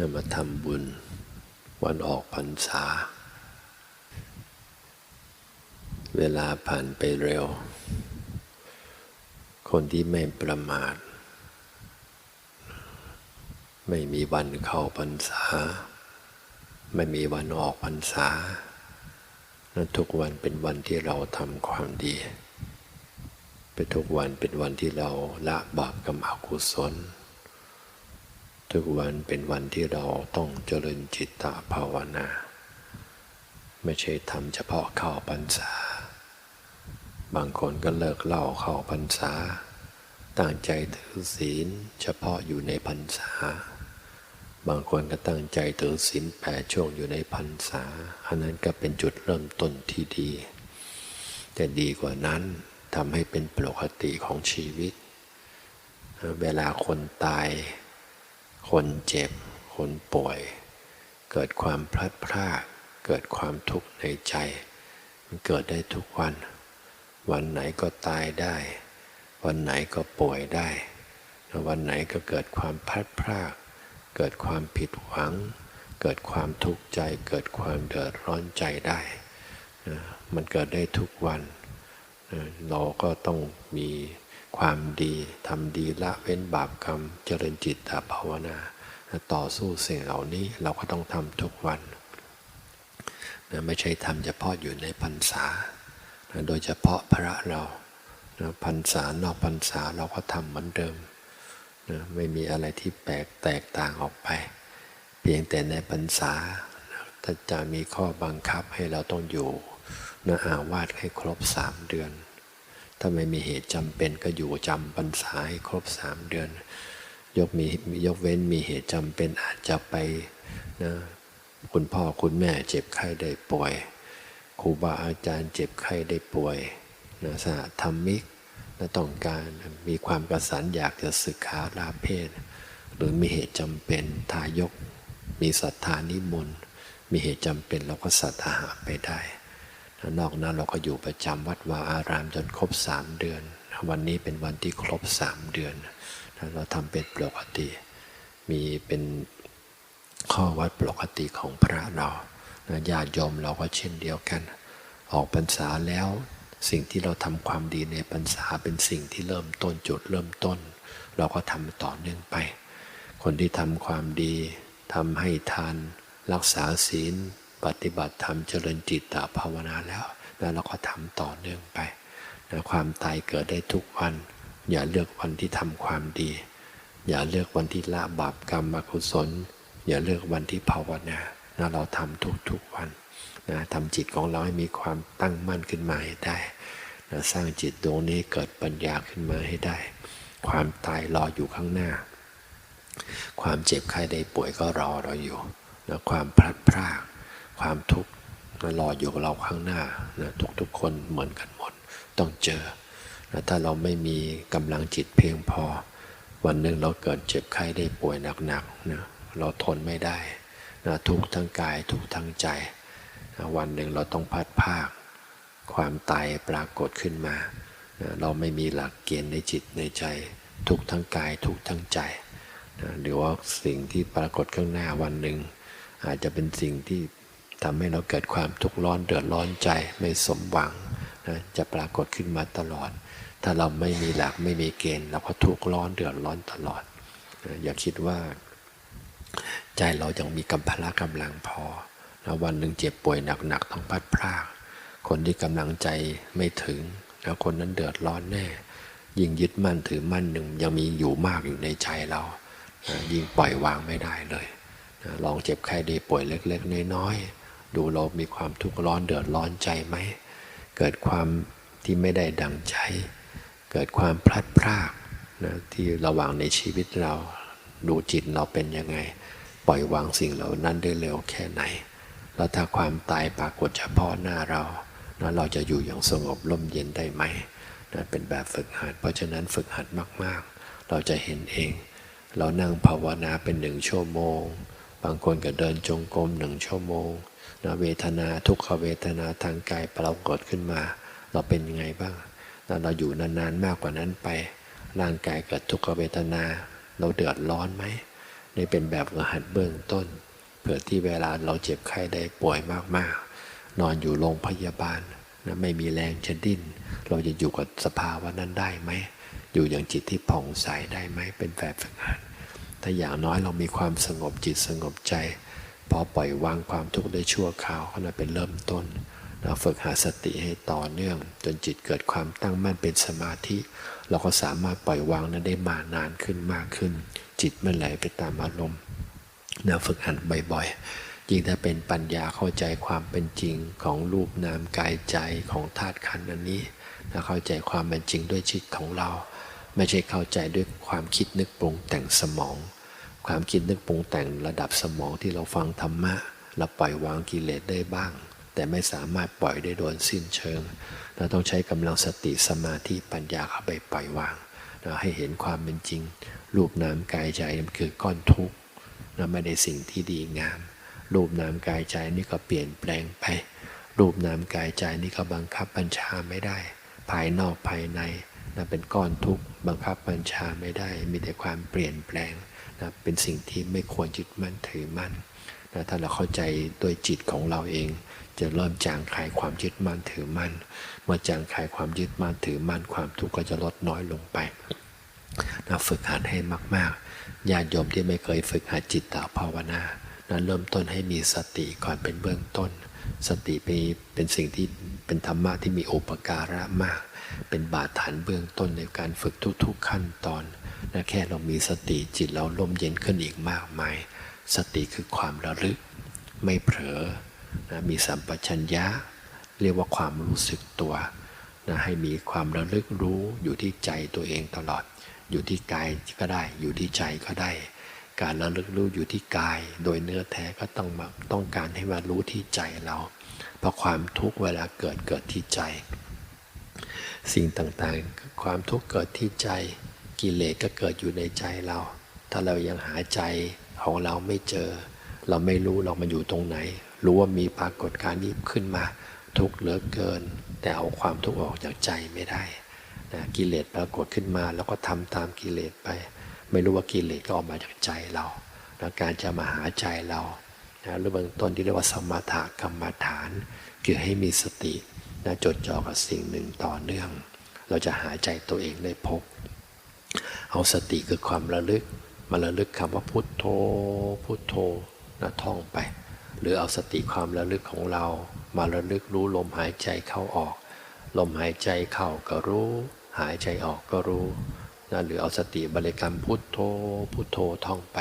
จะมาทำบุญวันออกพรรษา เวลาผ่านไปเร็ว คนที่ไม่ประมาท ไม่มีวันเข้าพรรษา ไม่มีวันออกพรรษาและทุกวันเป็นวันที่เราทำความดีเป็นทุกวันเป็นวันที่เราละบาปกรรมอกุศล ทุกวันเป็นวันที่เราต้องเจริญจิตตภาวนา ไม่ใช่ทำเฉพาะเข้าพรรษา บางคนก็เลิกเล่าเข้าพรรษา ตั้งใจถือศีลเฉพาะอยู่ในพรรษา บางคนก็ตั้งใจถือศีลแปดช่วงอยู่ในพรรษา อันนั้นก็เป็นจุดเริ่มต้นที่ดี แต่ดีกว่านั้นทำให้เป็นปกติของชีวิต เวลาคนตาย คนเจ็บ คนป่วย เกิดความพลัดพราก เกิดความทุกข์ในใจ มันเกิดได้ทุกวัน วันไหนก็ตายได้ วันไหนก็ป่วยได้ วันไหนก็เกิดความพลัดพราก เกิดความผิดหวัง เกิดความทุกข์ใจ เกิดความเดือดร้อนใจได้ มันเกิดได้ทุกวัน เราก็ต้องมี ความดีทำดีละเว้นบาปกรรม เจริญจิตตภาวนา ต่อสู้สิ่งเหล่านี้เราก็ต้องทำทุกวันนะไม่ใช่ทำเฉพาะอยู่ในพรรษานะโดยเฉพาะพระเรานะพรรษานอกพรรษาเราก็ทำเหมือนเดิมนะไม่มีอะไรที่แปลกแตกต่างออกไป เพียงแต่ในพรรษาถ้าจะมีข้อบังคับให้เราต้องอยู่นะอาวาสให้ครบสามเดือน ถ้าไม่มีเหตุจำเป็นก็อยู่จำพรรษาให้ครบสามเดือน ยกมียกเว้นมีเหตุจำเป็นอาจจะไปนะคุณพ่อคุณแม่เจ็บไข้ได้ป่วยครูบาอาจารย์เจ็บไข้ได้ป่วยนะสหธรรมิกนะต้องการมีความกระสันอยากจะศึกษาลาเพศ หรือมีเหตุจำเป็นทายก มีศรัทธานิมนต์มีเหตุจำเป็นเราก็ศรัทธาไปได้ นอกนั้นเราก็อยู่ประจำวัดวาอารามจนครบสามเดือน วันนี้เป็นวันที่ครบสามเดือนเราทำเป็นปกติ มีเป็นข้อวัดปกติของพระเราญาติโยมเราก็เช่นเดียวกัน ออกพรรษาแล้วสิ่งที่เราทำความดีในพรรษาเป็นสิ่งที่เริ่มต้นจุดเริ่มต้น เราก็ทำต่อเนื่องไป คนที่ทำความดีทำให้ทาน รักษาศีล ปฏิบัติธรรมเจริญจิตตภาวนาแล้วแล้วเราก็ทำต่อเนื่องไปนะความตายเกิดได้ทุกวัน อย่าเลือกวันที่ทำความดี อย่าเลือกวันที่ละบาปกรรมอกุศล อย่าเลือกวันที่ภาวนานะเราทำทุกๆวันนะทำจิตของเราให้มีความตั้งมั่นขึ้นมาให้ได้นะสร้างจิตดวงนี้เกิดปัญญาขึ้นมาให้ได้ ความตายรออยู่ข้างหน้า ความเจ็บไข้ได้ป่วยก็รอเราอยู่นะความพลัดพราก ความทุกข์รออยู่กับเราข้างหน้านะทุกๆคนเหมือนกันหมด ต้องเจอนะถ้าเราไม่มีกำลังจิตเพียงพอ วันหนึ่งเราเกิดเจ็บไข้ได้ป่วยหนักๆนะเราทนไม่ได้นะทุกทั้งกายทุกทั้งใจนะวันหนึ่งเราต้องพัดภาค ความตายปรากฏขึ้นมานะเราไม่มีหลักเกณฑ์ในจิตในใจ ทุกทั้งกายทุกทั้งใจนะหรือว่าสิ่งที่ปรากฏข้างหน้าวันหนึ่งอาจจะเป็นสิ่งที่ ทำให้เราเกิดความทุกข์ร้อนเดือดร้อนใจไม่สมหวังนะจะปรากฏขึ้นมาตลอด ถ้าเราไม่มีหลักไม่มีเกณฑ์เราก็ทุกข์ร้อนเดือดร้อนตลอดนะอย่าคิดว่า ใจเรายังมีกำพละกำลังพอนะวันหนึ่งเจ็บป่วยหนักๆต้องพัดพรากคนที่กำลังใจไม่ถึงแล้วคนนั้นเดือดร้อนแน่ ยิ่งยึดมั่นถือมั่นหนึ่งยังมีอยู่มากอยู่ในใจเรานะยิ่งปล่อยวางไม่ได้เลยนะลองเจ็บไข้ได้ป่วยเล็ก ๆ น้อยๆ ดูเรามีความทุกข์ร้อนเดือดร้อนใจไหม เกิดความที่ไม่ได้ดังใจ เกิดความพลัดพรากนะที่ระหว่างในชีวิตเราดูจิตเราเป็นยังไง ปล่อยวางสิ่งเหล่านั้นได้เร็วแค่ไหน แล้วถ้าความตายปรากฏเฉพาะหน้าเรานะเราจะอยู่อย่างสงบร่มเย็นได้ไหมนะเป็นแบบฝึกหัด เพราะฉะนั้นฝึกหัดมาก ๆ เราจะเห็นเอง เรานั่งภาวนาเป็นหนึ่งชั่วโมง บางคนก็เดินจงกรมหนึ่งชั่วโมง นะเวทนาทุกขเวทนาทางกายปรากฏขึ้นมา เราเป็นยังไงบ้างเราอยู่นานๆมากกว่านั้นไป ร่างกายเกิดทุกขเวทนา เราเดือดร้อนไหมนี่เป็นแบบรหัสเบื้องต้น เผื่อที่เวลาเราเจ็บไข้ได้ป่วยมากๆ นอนอยู่โรงพยาบาลนะไม่มีแรงจะดิ้น เราจะอยู่กับสภาวะนั้นได้ไหม อยู่อย่างจิตที่ผ่องใสได้ไหมเป็นแบบฝึกหัดถ้าอย่างน้อยเรามีความสงบจิตสงบใจ พอปล่อยวางความทุกข์ได้ชั่วคราวก็น่าเป็นเริ่มต้น เราฝึกหาสติให้ต่อเนื่อง จนจิตเกิดความตั้งมั่นเป็นสมาธิ เราก็สามารถปล่อยวางนั้นได้มานานขึ้นมากขึ้น จิตไม่ไหลไปตามอารมณ์นะฝึกหัดบ่อยๆยิ่งถ้าเป็นปัญญาเข้าใจความเป็นจริงของรูปนามกายใจของธาตุขันธ์อันนี้นะเข้าใจความเป็นจริงด้วยจิตของเรา ไม่ใช่เข้าใจด้วยความคิดนึกปรุงแต่งสมอง ความคิดนึกปรุงแต่งระดับสมองที่เราฟังธรรมะเราปล่อยวางกิเลสได้บ้าง แต่ไม่สามารถปล่อยได้โดยสิ้นเชิง เราต้องใช้กำลังสติสมาธิปัญญาเข้าไปปล่อยวางเราให้เห็นความเป็นจริง รูปนามกายใจมันคือก้อนทุกข์นะไม่ได้สิ่งที่ดีงาม รูปนามกายใจนี่ก็เปลี่ยนแปลงไป รูปนามกายใจนี่ก็บังคับบัญชาไม่ได้ ภายนอกภายในนะเป็นก้อนทุกข์บังคับบัญชาไม่ได้ มีแต่ความเปลี่ยนแปลง นะเป็นสิ่งที่ไม่ควรยึดมั่นถือมั่นนะถ้าเราเข้าใจโดยจิตของเราเอง จะเริ่มจางคลายความยึดมั่นถือมั่น เมื่อจางคลายความยึดมั่นถือมั่น ความทุกข์ก็จะลดน้อยลงไปนะฝึกหัดให้มากๆญาติโยมที่ไม่เคยฝึกหัดจิตตภาวนานะเริ่มต้นให้มีสติก่อนเป็นเบื้องต้น สติเป็นเป็นสิ่งที่เป็นธรรมะที่มีอุปการะมาก เป็นบาดฐานเบื้องต้นในการฝึกทุกๆขั้นตอน นะแค่เรามีสติจิตเราลมเย็นขึ้นอีกมากมาย สติคือความระลึก ไม่เผลอนะมีสัมปชัญญะ เรียกว่าความรู้สึกตัวนะให้มีความระลึกรู้อยู่ที่ใจตัวเองตลอด อยู่ที่กายก็ได้ อยู่ที่ใจก็ได้ การระลึกรู้อยู่ที่กาย โดยเนื้อแท้ก็ต้องมาต้องการให้มารู้ที่ใจเรา เพราะความทุกข์เวลาเกิดเกิดที่ใจ สิ่งต่างๆ ความทุกข์เกิดที่ใจ กิเลสก็เกิดอยู่ในใจเรา ถ้าเรายังหาใจของเราไม่เจอ เราไม่รู้เรามาอยู่ตรงไหน รู้ว่ามีปรากฏการณ์นี้ขึ้นมา ทุกข์เหลือเกิน แต่เอาความทุกข์ออกจากใจไม่ได้นะกิเลสปรากฏขึ้นมา แล้วก็ทำตามกิเลสไป ไม่รู้ว่ากิเลสก็ออกมาจากใจเรานะการจะมาหาใจเรานะหรือเบื้องต้นที่เรียกว่าสมถะกรรมฐาน คือให้มีสตินะจดจ่อกับสิ่งหนึ่งต่อเนื่อง เราจะหาใจตัวเองได้พบ เอาสติคือความระลึก มาระลึกคำว่าพุทโธ พุทโธนะท่องไป หรือเอาสติความระลึกของเรา มาระลึกรู้ลมหายใจเข้าออก ลมหายใจเข้าก็รู้ หายใจออกก็รู้นะหรือเอาสติบริกรรมพุทโธ พุทโธท่องไป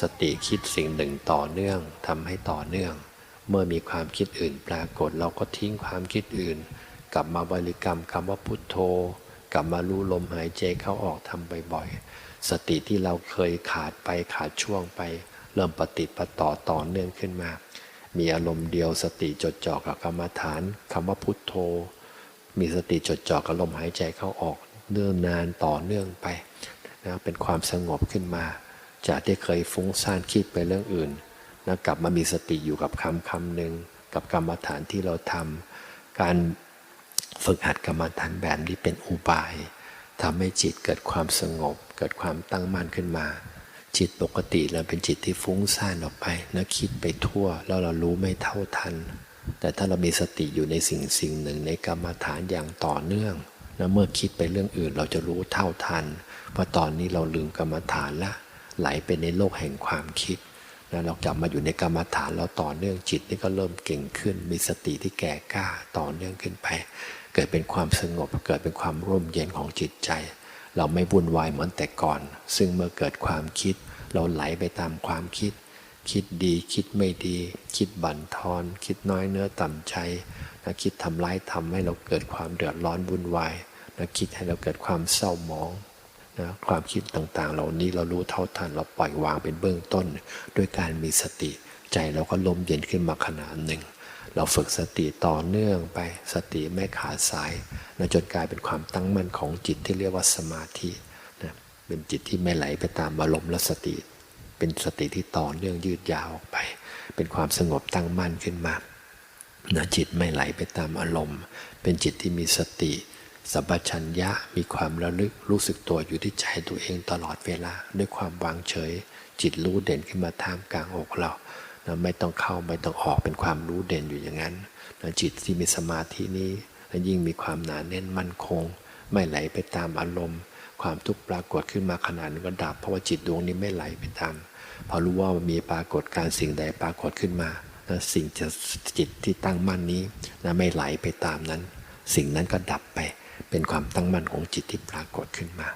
สติคิดสิ่งหนึ่งต่อเนื่องทำให้ต่อเนื่อง เมื่อมีความคิดอื่นปรากฏเราก็ทิ้งความคิดอื่น กลับมาบริกรรมคำว่าพุทโธ กลับมารู้ลมหายใจเข้าออกทำบ่อยๆ สติที่เราเคยขาดไปขาดช่วงไป เริ่มปฏิปต่อต่อเนื่องขึ้นมา มีอารมณ์เดียวสติจดจ่อกับกรรมฐานคำว่าพุทโธ มีสติจดจ่อกับลมหายใจเข้าออกเนื่องนานต่อเนื่องไปนะเป็นความสงบขึ้นมา จากที่เคยฟุ้งซ่านคิดไปเรื่องอื่นนะกลับมามีสติอยู่กับคำคำหนึ่งกับกรรมฐานที่เราทำการ ฝึกหัดกรรมฐานแบบนี้เป็นอุบายทำให้จิตเกิดความสงบ เกิดความตั้งมั่นขึ้นมา จิตปกติเราเป็นจิตที่ฟุ้งซ่านออกไปนะคิดไปทั่วแล้วเรารู้ไม่เท่าทัน แต่ถ้าเรามีสติอยู่ในสิ่งสิ่งหนึ่งในกรรมฐานอย่างต่อเนื่องนะเมื่อคิดไปเรื่องอื่นเราจะรู้เท่าทันเพราะตอนนี้เราลืมกรรมฐานละไหลไปในโลกแห่งความคิดนะเรากลับมาอยู่ในกรรมฐานเราต่อเนื่องจิตนี่ก็เริ่มเก่งขึ้น มีสติที่แก่กล้าต่อเนื่องขึ้นไป เกิดเป็นความสงบ เกิดเป็นความร่มเย็นของจิตใจ เราไม่วุ่นวายเหมือนแต่ก่อน ซึ่งเมื่อเกิดความคิด เราไหลไปตามความคิด คิดดีคิดไม่ดี คิดบั่นทอน คิดน้อยเนื้อต่ำใจนะคิดทำร้ายทำให้เราเกิดความเดือดร้อนวุ่นวายนะคิดให้เราเกิดความเศร้าหมองนะความคิดต่างๆ เหล่านี้เรารู้เท่าทันเราปล่อยวางเป็นเบื้องต้น ด้วยการมีสติใจเราก็ลมเย็นขึ้นมาขนาดหนึ่ง เราฝึกสติต่อเนื่องไปสติไม่ขาดสายนะจนกลายเป็นความตั้งมั่นของจิตที่เรียกว่าสมาธินะเป็นจิตที่ไม่ไหลไปตามอารมณ์และสติ เป็นสติที่ต่อเนื่องยืดยาวออกไป เป็นความสงบตั้งมั่นขึ้นมานะจิตไม่ไหลไปตามอารมณ์ เป็นจิตที่มีสติสัพชัญญะมีความระลึกรู้สึกตัวอยู่ที่ใจตัวเองตลอดเวลา ด้วยความวางเฉย จิตรู้เด่นขึ้นมาท่ามกลางอกเรา นะไม่ต้องเข้าไม่ต้องออกเป็นความรู้เด่นอยู่อย่างนั้นนะจิตที่มีสมาธินี้นะยิ่งมีความหนาแน่นมั่นคง ไม่ไหลไปตามอารมณ์ ความทุกข์ปรากฏขึ้นมาขนาดนึงก็ดับ เพราะว่าจิตดวงนี้ไม่ไหลไปตาม พอรู้ว่ามีปรากฏการสิ่งใดปรากฏขึ้นมานะสิ่งจะจิตที่ตั้งมั่นนี้นะไม่ไหลไปตามนั้น สิ่งนั้นก็ดับไป เป็นความตั้งมั่นของจิตที่ปรากฏขึ้นมา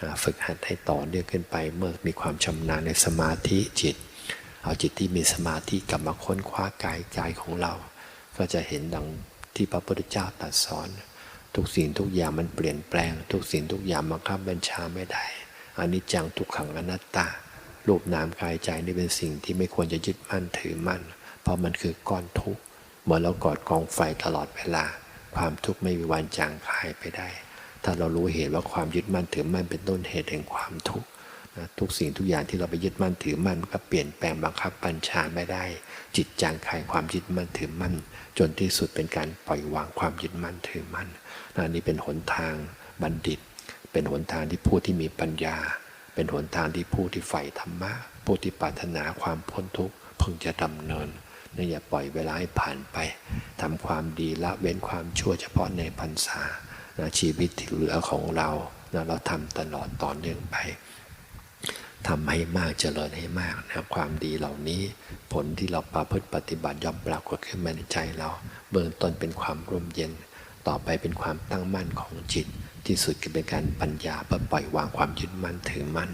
นะฝึกหัดให้ต่อเนื่องขึ้นไปเมื่อมีความชำนาญในสมาธิจิต เอาจิตที่มีสมาธิกลับมาค้นคว้ากายใจของเรา ก็จะเห็นดังที่พระพุทธเจ้าตรัสสอน ทุกสิ่งทุกอย่างมันเปลี่ยนแปลง ทุกสิ่งทุกอย่างบังคับบัญชาไม่ได้อานิจจังทุกขังอนัตตา รูปนามกายใจนี่เป็นสิ่งที่ไม่ควรจะยึดมั่นถือมั่น เพราะมันคือก้อนทุกข์เหมือนเรากอดกองไฟตลอดเวลา ความทุกข์ไม่มีวันจางคายไปได้ ถ้าเรารู้เหตุว่าความยึดมั่นถือมั่นเป็นต้นเหตุแห่งความทุกข์ ทุกสิ่งทุกอย่างที่เราไปยึดมั่นถือมั่นก็เปลี่ยนแปลงบังคับบัญชาไม่ได้ จิตจางคลายความยึดมั่นถือมั่น จนที่สุดเป็นการปล่อยวางความยึดมั่นถือมั่นนะนี่เป็นหนทางบัณฑิต เป็นหนทางที่ผู้ที่มีปัญญา เป็นหนทางที่ผู้ที่ใฝ่ธรรมะผู้ที่ปรารถนาความพ้นทุกข์พึงจะดำเนินนะอย่าปล่อยเวลาให้ผ่านไปทำความดีละเว้นความชั่วเฉพาะในพรรษานะชีวิตที่เหลือของเรานะเราทำตลอดต่อเนื่องไป ทำให้มากเจริญให้มากนะความดีเหล่านี้ผลที่เราประพฤติปฏิบัติย่อมปรากฏขึ้นมาในใจเรา เบื้องต้นเป็นความร่มเย็น ต่อไปเป็นความตั้งมั่นของจิต ที่สุดก็เป็นการปัญญาเพื่อปล่อยวางความยึดมั่นถือมั่น